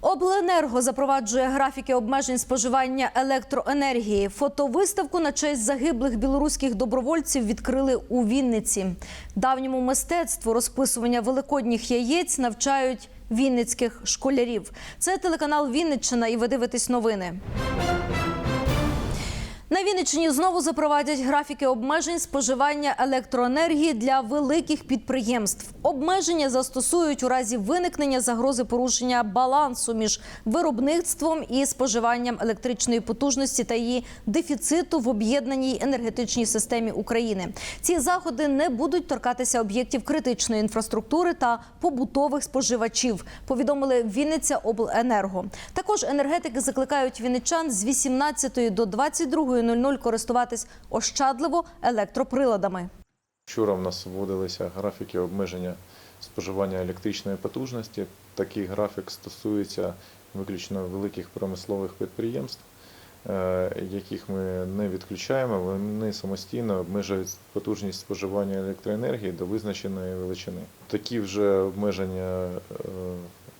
Обленерго запроваджує графіки обмежень споживання електроенергії. Фотовиставку на честь загиблих білоруських добровольців відкрили у Вінниці. Давньому мистецтву розписування великодніх яєць навчають вінницьких школярів. Це телеканал Вінниччина, і ви дивитесь новини. На Вінниччині знову запровадять графіки обмежень споживання електроенергії для великих підприємств. Обмеження застосують у разі виникнення загрози порушення балансу між виробництвом і споживанням електричної потужності та її дефіциту в об'єднаній енергетичній системі України. Ці заходи не будуть торкатися об'єктів критичної інфраструктури та побутових споживачів. Повідомили Вінниця Обленерго. Також енергетики закликають вінничан з 18 до 22.00 користуватись ощадливо електроприладами. Вчора в нас вводилися графіки обмеження споживання електричної потужності. Такий графік стосується виключно великих промислових підприємств, яких ми не відключаємо. Вони самостійно обмежують потужність споживання електроенергії до визначеної величини. Такі вже обмеження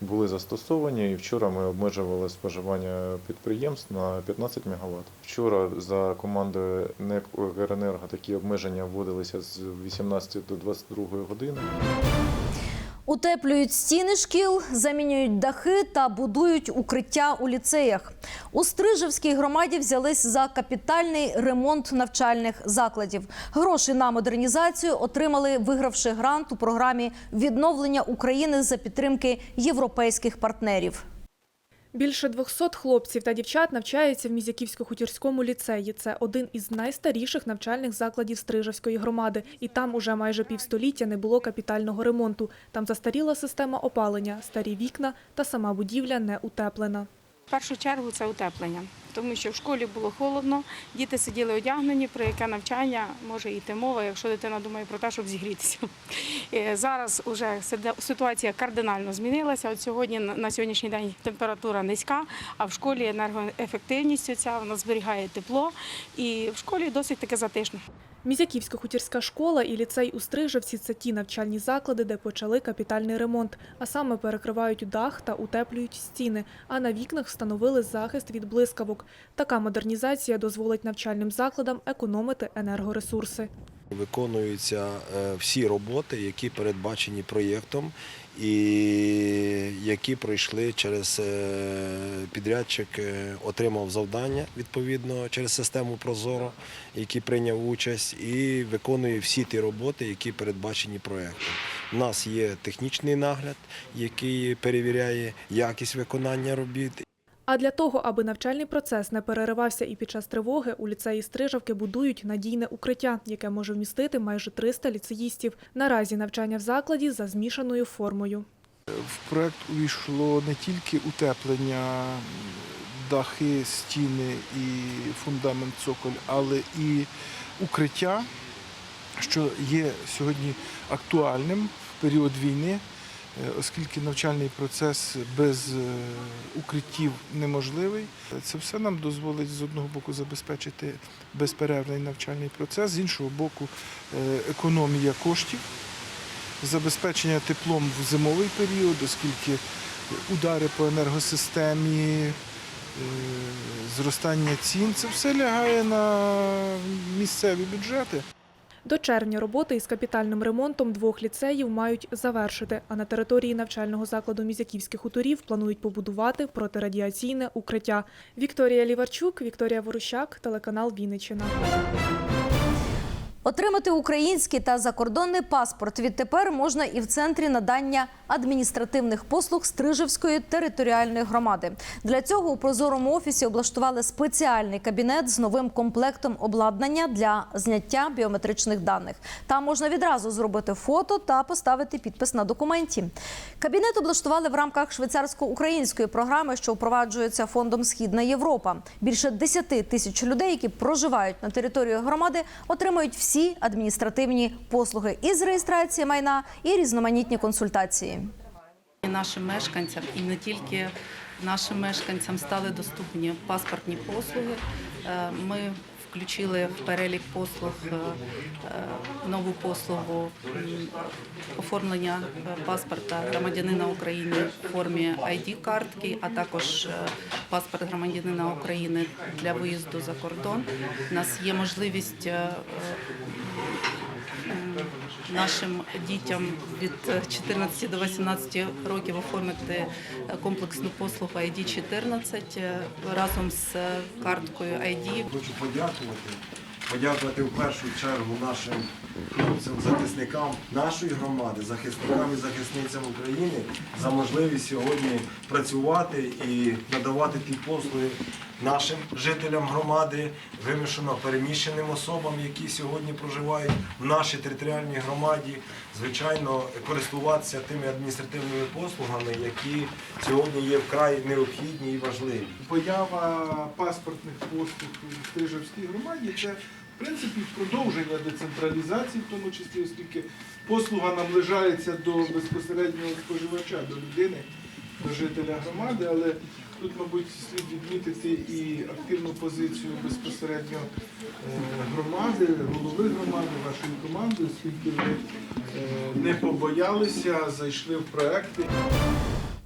були застосовані, і вчора ми обмежували споживання підприємств на 15 МВт. Вчора за командою НЕК «Укренерго» такі обмеження вводилися з 18 до 22 години. Утеплюють стіни шкіл, замінюють дахи та будують укриття у ліцеях. У Стрижевській громаді взялись за капітальний ремонт навчальних закладів. Гроші на модернізацію отримали, вигравши грант у програмі відновлення України за підтримки європейських партнерів. Більше 200 хлопців та дівчат навчаються в Мізяківсько-Хутірському ліцеї. Це один із найстаріших навчальних закладів Стрижевської громади. І там уже майже півстоліття не було капітального ремонту. Там застаріла система опалення, старі вікна та сама будівля не утеплена. В першу чергу це утеплення, тому що в школі було холодно, діти сиділи одягнені, про яке навчання може йти мова, якщо дитина думає про те, щоб зігрітися. Е, Зараз вже ситуація кардинально змінилася. От сьогодні на сьогоднішній день температура низька, а в школі енергоефективність ця вона зберігає тепло, і в школі досить таки затишно. Мізяківська-хутірська школа і ліцей у Стрижевці – це ті навчальні заклади, де почали капітальний ремонт. А саме перекривають дах та утеплюють стіни, а на вікнах встановили захист від блискавок. Така модернізація дозволить навчальним закладам економити енергоресурси. Виконуються е, всі роботи, які передбачені проєктом і які пройшли через е, підрядчик, е, отримав завдання відповідно через систему Прозоро, який прийняв участь, і виконує всі ті роботи, які передбачені проєктом. У нас є технічний нагляд, який перевіряє якість виконання робіт. А для того, аби навчальний процес не переривався і під час тривоги, у ліцеї Стрижавки будують надійне укриття, яке може вмістити майже 300 ліцеїстів. Наразі навчання в закладі за змішаною формою. В проект увійшло не тільки утеплення, дахи, стіни і фундамент цоколь, але і укриття, що є сьогодні актуальним в період війни, оскільки навчальний процес без е, укриттів неможливий. Це все нам дозволить з одного боку забезпечити безперервний навчальний процес, з іншого боку, е, економія коштів забезпечення теплом в зимовий період, оскільки удари по енергосистемі, е, зростання цін, це все лягає на місцеві бюджети. До червня роботи із капітальним ремонтом двох ліцеїв мають завершити, а на території навчального закладу Мізяківських хуторів планують побудувати протирадіаційне укриття. Вікторія Ліварчук, Вікторія Ворущак, телеканал Вінниччина. Отримати український та закордонний паспорт відтепер можна і в центрі надання адміністративних послуг Стрижевської територіальної громади. Для цього у прозорому офісі облаштували спеціальний кабінет з новим комплектом обладнання для зняття біометричних даних. Там можна відразу зробити фото та поставити підпис на документі. Кабінет облаштували в рамках швейцарсько-української програми, що впроваджується фондом Східна Європа. Більше 10 тисяч людей, які проживають на території громади, отримають всі адміністративні послуги із реєстрації майна і різноманітні консультації. Нашим мешканцям, і не тільки нашим мешканцям стали доступні паспортні послуги, Е, Ми включили в перелік послуг е, е, нову послугу оформлення е, паспорта громадянина України в формі ID-картки, а також паспорт громадянина України для виїзду за кордон. У нас є можливість нашим дітям від 14 до 18 років оформити комплексну послугу ID 14 е, разом з е, карткою ID. Хочу подякувати. Подякувати в першу чергу нашим хлопцям, захисникам нашої громади, захисникам і захисницям України за можливість сьогодні працювати і надавати ті послуги нашим жителям громади, вимушено переміщеним особам, які сьогодні проживають в нашій територіальній громаді. Звичайно, користуватися тими адміністративними послугами, які сьогодні є вкрай необхідні і важливі. Поява паспортних послуг у Стрижевській громаді це в принципі продовження децентралізації, в тому числі, оскільки послуга наближається до безпосереднього споживача, до людини, до жителя громади, але тут, мабуть, слід відмітити і активну позицію безпосередньо е, громади, голови громади, вашої команди, оскільки ви е, не побоялися, зайшли в проекти.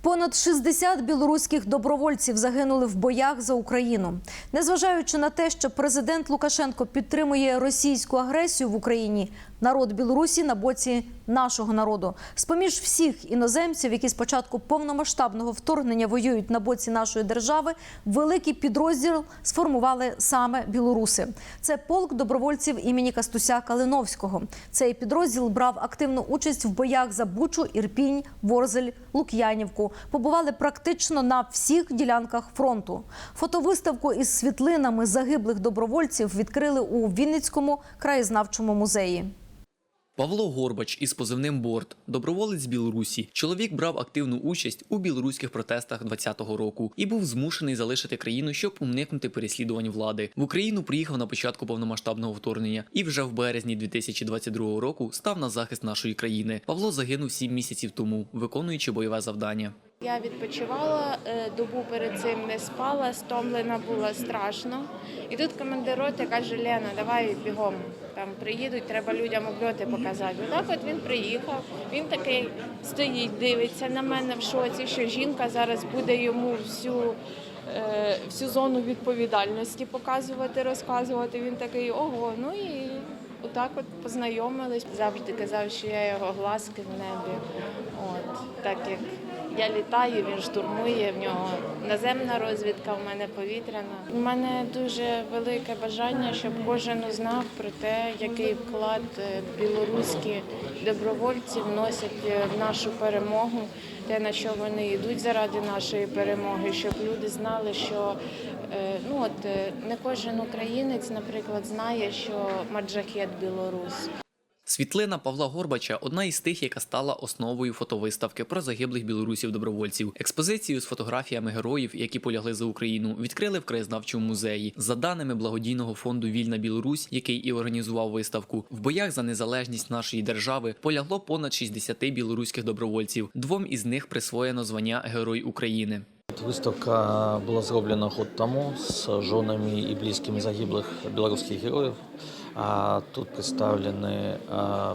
Понад 60 білоруських добровольців загинули в боях за Україну. Незважаючи на те, що президент Лукашенко підтримує російську агресію в Україні, народ Білорусі на боці нашого народу. З-поміж всіх іноземців, які з початку повномасштабного вторгнення воюють на боці нашої держави, великий підрозділ сформували саме білоруси. Це полк добровольців імені Кастуся Калиновського. Цей підрозділ брав активну участь в боях за Бучу, Ірпінь, Ворзель, Лук'янівку. Побували практично на всіх ділянках фронту. Фотовиставку із світлинами загиблих добровольців відкрили у Вінницькому краєзнавчому музеї. Павло Горбач із позивним Борт, доброволець Білорусі. Чоловік брав активну участь у білоруських протестах 20-го року і був змушений залишити країну, щоб уникнути переслідувань влади. В Україну приїхав на початку повномасштабного вторгнення і вже в березні 2022 року став на захист нашої країни. Павло загинув сім місяців тому, виконуючи бойове завдання. Я відпочивала е, добу перед цим не спала, стомлена була страшно. І тут командир роти каже: Лена, давай бігом. Там приїдуть, треба людям обльоти показати. Отак от він приїхав. Він такий стоїть, дивиться на мене в шоці, що жінка зараз буде йому всю. е, Всю зону відповідальності показувати, розказувати. Він такий ого. Ну і отак от познайомились. Завжди казав, що я його глазки в небі. От так як я літаю, він штурмує, в нього наземна розвідка, в мене повітряна. У мене дуже велике бажання, щоб кожен знав про те, який вклад е, білоруські добровольці вносять е, в нашу перемогу, те, на що вони йдуть заради нашої перемоги, щоб люди знали, що е, ну от не кожен українець, наприклад, знає, що маджахет білорус. Світлина Павла Горбача одна із тих, яка стала основою фотовиставки про загиблих білорусів-добровольців. Експозицію з фотографіями героїв, які полягли за Україну, відкрили в краєзнавчому музеї. За даними благодійного фонду Вільна Білорусь, який і організував виставку, в боях за незалежність нашої держави полягло понад 60 білоруських добровольців. Двом із них присвоєно звання Герой України. Выставка была зроблена год тому с женами и близкими загиблых белорусских героїв. А тут представлені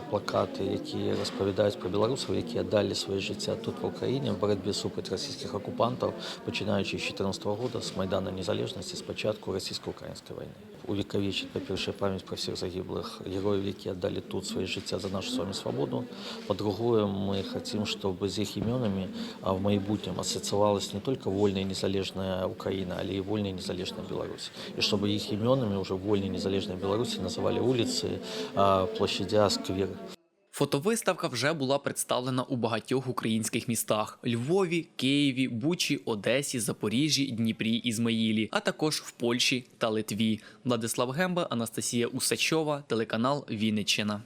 плакати, які розповідають про білорусів, які віддали своє життя тут в Україні в боротьбі супроти російських окупантів, починаючи з 2014 року, з Майдану Незалежності, з початку російсько-української війни. Увіковічить, по-перше, пам'ять про всіх загиблих героїв, які віддали тут своє життя за нашу з вами свободу. По-друге, ми хочемо, щоб з їх іменами в майбутньому асоціювалася не тільки вольна і незалежна Україна, але й вольна і незалежна Білорусь. І щоб їх іменами вже в вольній і незалежній Білорусі називали вулиці, площадя, сквери. Фотовиставка вже була представлена у багатьох українських містах: Львові, Києві, Бучі, Одесі, Запоріжжі, Дніпрі, Ізмаїлі, а також в Польщі та Литві. Владислав Гемба, Анастасія Усачова, телеканал Вінниччина.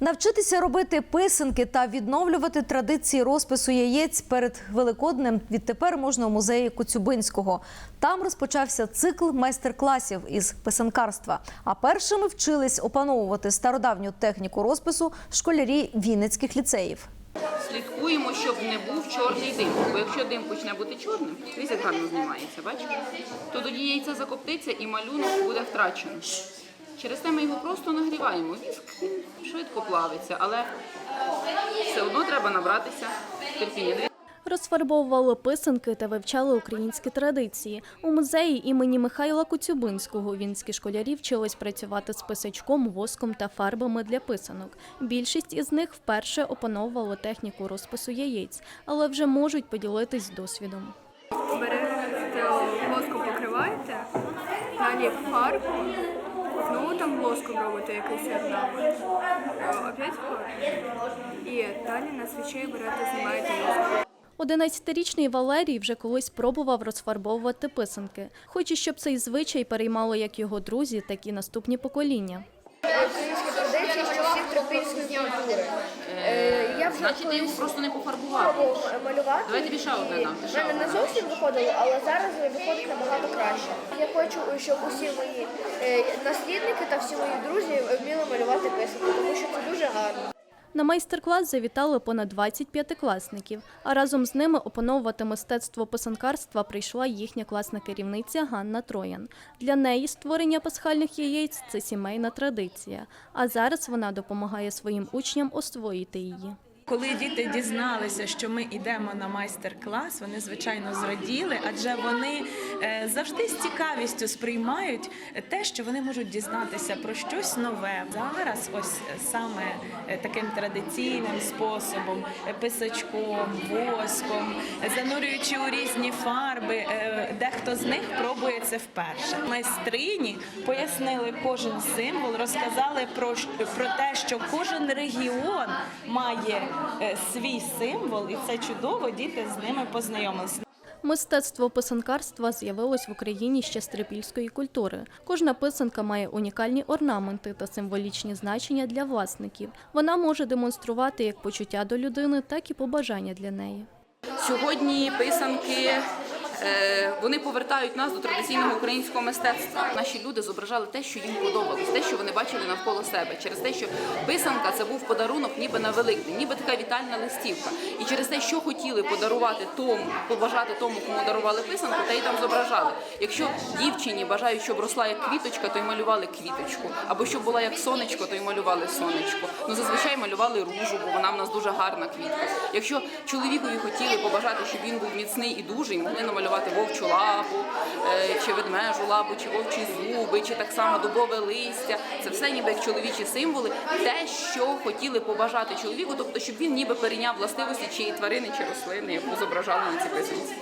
Навчитися робити писанки та відновлювати традиції розпису яєць перед Великоднем відтепер можна у музеї Коцюбинського. Там розпочався цикл майстер-класів із писанкарства. А першими вчились опановувати стародавню техніку розпису школярі Вінницьких ліцеїв. Слідкуємо, щоб не був чорний дим. Бо якщо дим почне бути чорним, як гарно знімається, бачите? То тоді яйце закоптиться і малюнок буде втрачено. Через те ми його просто нагріваємо. Віск він швидко плавиться, але все одно треба набратися терпіння. Розфарбовували писанки та вивчали українські традиції. У музеї імені Михайла Коцюбинського вінські школярі вчились працювати з писачком, воском та фарбами для писанок. Більшість із них вперше опановували техніку розпису яєць, але вже можуть поділитись досвідом. берете воском покриваєте, далі фарбу, знову там воском робите якийсь орнамент, опять фарбу, і далі на свічей берете, знімаєте воск. 11-річний Валерій вже колись пробував розфарбовувати писанки. Хоче, щоб цей звичай переймало як його друзі, так і наступні покоління. Українські традиції з часів тропічної культури. Я вже Значить, ти його просто не пофарбував. пробував малювати. Давай тобі ще одне дам, В ще мене не одне. зовсім виходило, але зараз виходить набагато краще. Я хочу, щоб усі мої е, наслідники та всі мої друзі вміли малювати писанки, тому що це дуже гарно. На майстер-клас завітали понад 20 п'ятикласників, а разом з ними опановувати мистецтво писанкарства прийшла їхня класна керівниця Ганна Троян. Для неї створення пасхальних яєць це сімейна традиція. А зараз вона допомагає своїм учням освоїти її. Коли діти дізналися, що ми йдемо на майстер-клас, вони звичайно зраділи, адже вони е, завжди з цікавістю сприймають те, що вони можуть дізнатися про щось нове. Зараз, ось саме е, таким традиційним способом, е, писачком, воском, занурюючи у різні фарби, дехто з них пробує це вперше. Майстрині пояснили кожен символ, розказали про, про те, що кожен регіон має е, свій символ, і це чудово. Діти з ними познайомилися. Мистецтво писанкарства з'явилось в Україні ще з трипільської культури. Кожна писанка має унікальні орнаменти та символічні значення для власників. Вона може демонструвати як почуття до людини, так і побажання для неї. Сьогодні писанки вони повертають нас до традиційного українського мистецтва. Наші люди зображали те, що їм подобалось, те, що вони бачили навколо себе, через те, що писанка це був подарунок, ніби на Великдень, ніби така вітальна листівка. І через те, що хотіли подарувати тому, побажати тому, кому дарували писанку, те й там зображали. Якщо дівчині бажають, щоб росла як квіточка, то й малювали квіточку, або щоб була як сонечко, то й малювали сонечко. Ну зазвичай малювали ружу, бо вона в нас дуже гарна квітка. Якщо чоловікові хотіли побажати, щоб він був міцний і дужий, могли намалювати вовчу лапу, е, чи ведмежу лапу, чи вовчі зуби, чи так само дубове листя. Це все ніби як чоловічі символи, те, що хотіли побажати чоловіку, тобто щоб він ніби перейняв властивості чиї тварини чи рослини, яку зображали на цій писанці.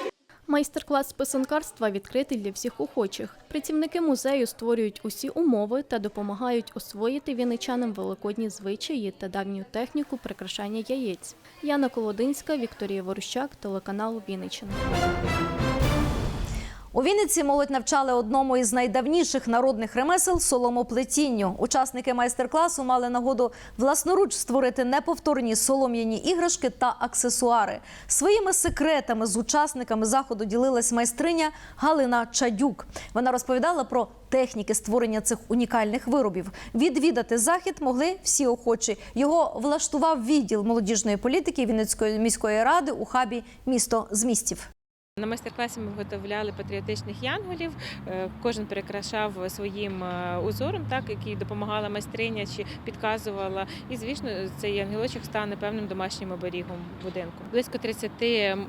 Майстер-клас писанкарства відкритий для всіх охочих. Працівники музею створюють усі умови та допомагають освоїти віничанам великодні звичаї та давню техніку прикрашання яєць. Яна Колодинська, Вікторія Ворущак, телеканал Вінниччина. У Вінниці молодь навчали одному із найдавніших народних ремесел соломоплетінню. Учасники майстер-класу мали нагоду власноруч створити неповторні солом'яні іграшки та аксесуари. Своїми секретами з учасниками заходу ділилась майстриня Галина Чадюк. Вона розповідала про техніки створення цих унікальних виробів. Відвідати захід могли всі охочі. Його влаштував відділ молодіжної політики Вінницької міської ради у хабі місто з містів. На майстер-класі ми виготовляли патріотичних янголів. Е, Кожен перекрашав своїм е, узором, так який допомагала майстриня чи підказувала. І звісно, цей ангелочок стане певним домашнім оберігом будинку. Близько 30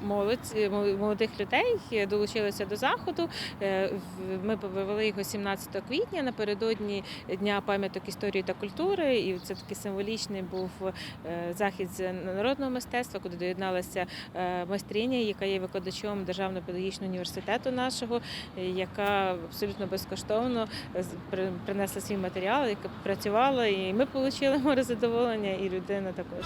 молодь, молодих людей долучилися до заходу. Е, Ми провели його 17 квітня напередодні Дня пам'яток історії та культури. І це такий символічний був е, захід з народного мистецтва, куди доєдналася е, майстриня, яка є викладачом Державного педагогічного університету нашого, е, яка абсолютно безкоштовно е, принесла свій матеріал, яка працювала, і ми отримали море задоволення, і людина також.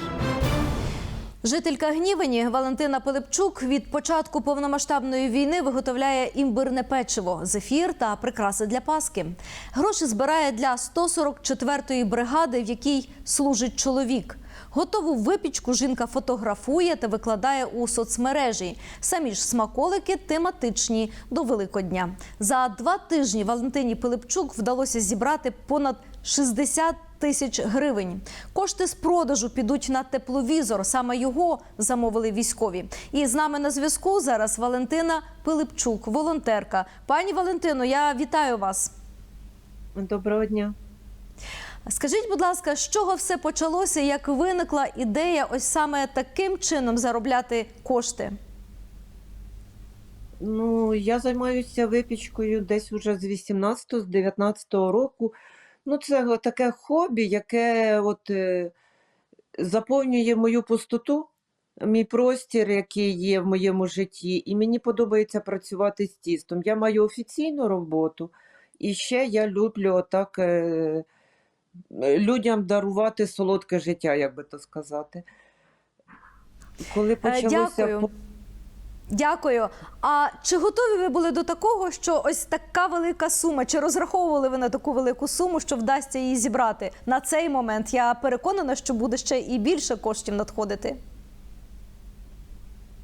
Жителька Гнівені Валентина Пилипчук від початку повномасштабної війни виготовляє імбирне печиво, зефір та прикраси для Паски. Гроші збирає для 144-ї бригади, в якій служить чоловік. Готову випічку жінка фотографує та викладає у соцмережі. Самі ж смаколики тематичні до Великодня. За два тижні Валентині Пилипчук вдалося зібрати понад 60 тисяч гривень. Кошти з продажу підуть на тепловізор. Саме його замовили військові. І з нами на зв'язку зараз Валентина Пилипчук, волонтерка. Пані Валентино, я вітаю вас. Доброго дня. Скажіть, будь ласка, з чого все почалося? Як виникла ідея ось саме таким чином заробляти кошти? Ну, я займаюся випічкою десь уже з 18 з 19 року. Ну, це таке хобі, яке от, е, заповнює мою пустоту, мій простір, який є в моєму житті, і мені подобається працювати з тістом. Я маю офіційну роботу, і ще я люблю отак е, людям дарувати солодке життя, як би то сказати. Коли Е, почалося Дякую. Дякую. А чи готові ви були до такого, що ось така велика сума? Чи розраховували ви на таку велику суму, що вдасться її зібрати на цей момент? Я переконана, що буде ще і більше коштів надходити.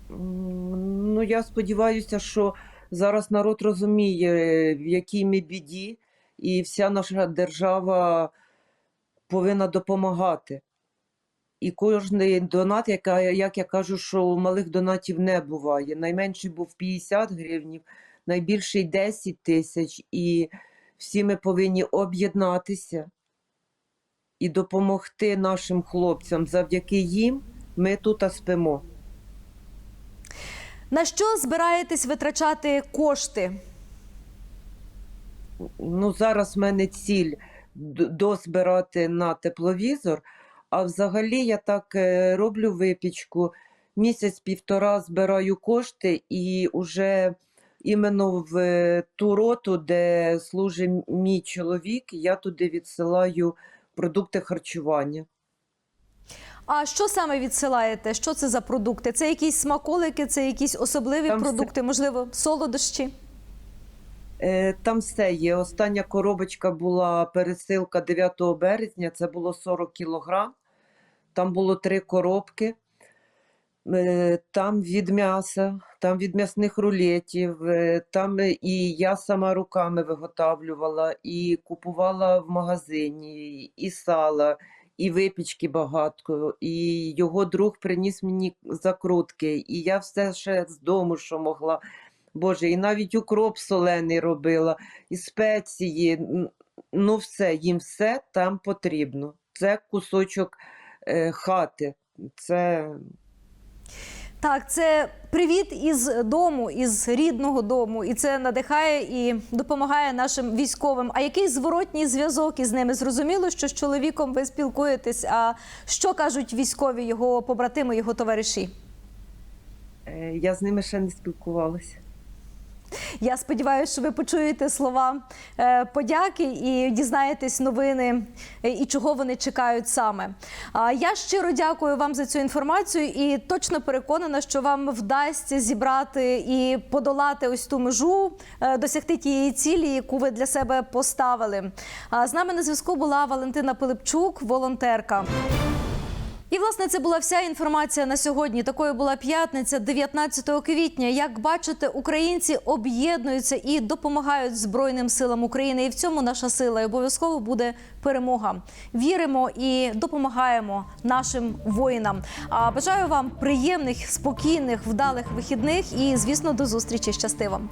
Ну, я сподіваюся, що зараз народ розуміє, в якій ми біді, і вся наша держава повинна допомагати. І кожний донат, яка, як я кажу, що малих донатів не буває. Найменший був 50 гривнів, найбільший 10 тисяч. І всі ми повинні об'єднатися і допомогти нашим хлопцям. Завдяки їм ми тут спимо. На що збираєтесь витрачати кошти? Ну, зараз в мене ціль дозбирати на тепловізор, а взагалі я так е, роблю випічку. Місяць-півтора збираю кошти і вже іменно в е, ту роту, де служить мій чоловік, я туди відсилаю продукти харчування. А що саме відсилаєте? Що це за продукти? Це якісь смаколики, це якісь особливі Там все- продукти, можливо, солодощі? Е, Там все є. Остання коробочка була пересилка 9 березня, це було 40 кілограм. Там було три коробки. Е, Там від м'яса, там від м'ясних рулетів, е, там і я сама руками виготовлювала, і купувала в магазині, і сала, і випічки багато. І його друг приніс мені закрутки, і я все ще з дому, що могла. Боже, і навіть укроп солений робила, і спеції. Ну, все, їм все там потрібно. Це кусочок е, хати. Це Так, це привіт із дому, із рідного дому, і це надихає і допомагає нашим військовим. А який зворотній зв'язок із ними? Зрозуміло, що з чоловіком ви спілкуєтесь. А що кажуть військові, його побратими, його товариші? е, я з ними ще не спілкувалася. Я сподіваюся, що ви почуєте слова е, подяки і дізнаєтесь новини е, і чого вони чекають саме. Я щиро дякую вам за цю інформацію і точно переконана, що вам вдасться зібрати і подолати ось ту межу, е, досягти тієї цілі, яку ви для себе поставили. З нами на зв'язку була Валентина Пилипчук, волонтерка. І власне це була вся інформація на сьогодні. Такою була п'ятниця, 19 квітня. Як бачите, українці об'єднуються і допомагають Збройним силам України. І в цьому наша сила І обов'язково буде перемога. Віримо і допомагаємо нашим воїнам. А бажаю вам приємних, спокійних, вдалих вихідних і, звісно, до зустрічі. Щасти вам!